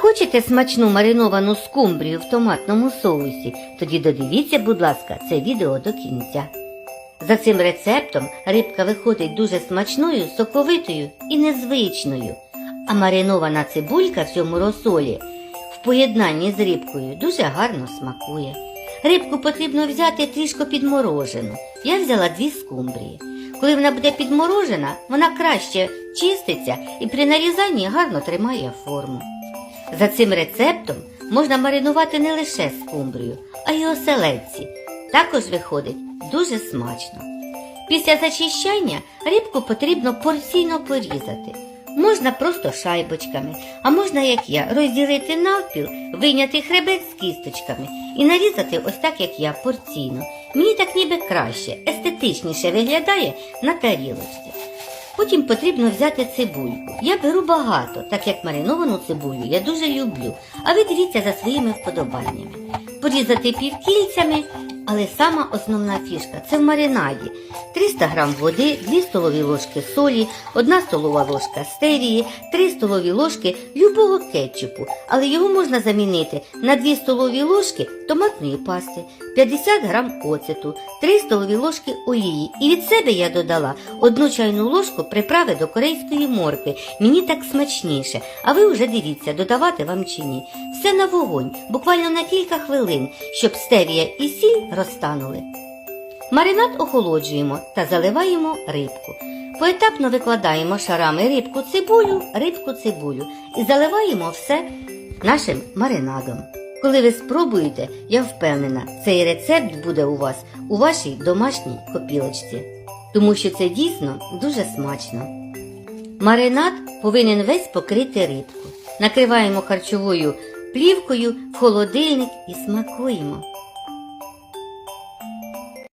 Хочете смачну мариновану скумбрію в томатному соусі? Тоді додивіться, будь ласка, це відео до кінця. За цим рецептом рибка виходить дуже смачною, соковитою і незвичною. А маринована цибулька в цьому розсолі в поєднанні з рибкою дуже гарно смакує. Рибку потрібно взяти трішки підморожену. Я взяла дві скумбрії. Коли вона буде підморожена, вона краще чиститься і при нарізанні гарно тримає форму. За цим рецептом можна маринувати не лише скумбрію, а й оселедці. Також виходить дуже смачно. Після зачищання рибку потрібно порційно порізати. Можна просто шайбочками, а можна, як я, розділити навпіл, вийняти хребет з кісточками і нарізати ось так, як я, порційно. Мені так ніби краще, естетичніше виглядає на тарілочці. Потім потрібно взяти цибульку. Я беру багато, так як мариновану цибулю я дуже люблю, а ви дивіться за своїми вподобаннями. Порізати півкільцями, але сама основна фішка це в маринаді. 300 г води, 2 столові ложки солі, 1 столова ложка стевії, 3 столові ложки любого кетчупу, але його можна замінити на 2 столові ложки томатної пасти, 50 г оцету, 3 столові ложки олії. І від себе я додала 1 чайну ложку приправи до корейської моркви. Мені так смачніше. А ви вже дивіться, додавати вам чи ні. Все на вогонь, буквально на кілька хвилин, щоб стевія і сіль розтанули. Маринад охолоджуємо та заливаємо рибку. Поетапно викладаємо шарами рибку цибулю, рибку цибулю і заливаємо все нашим маринадом. Коли ви спробуєте, я впевнена, цей рецепт буде у вас у вашій домашній копілочці, тому що це дійсно дуже смачно. Маринад повинен весь покрити рибку. Накриваємо харчовою плівкою в холодильник і смакуємо.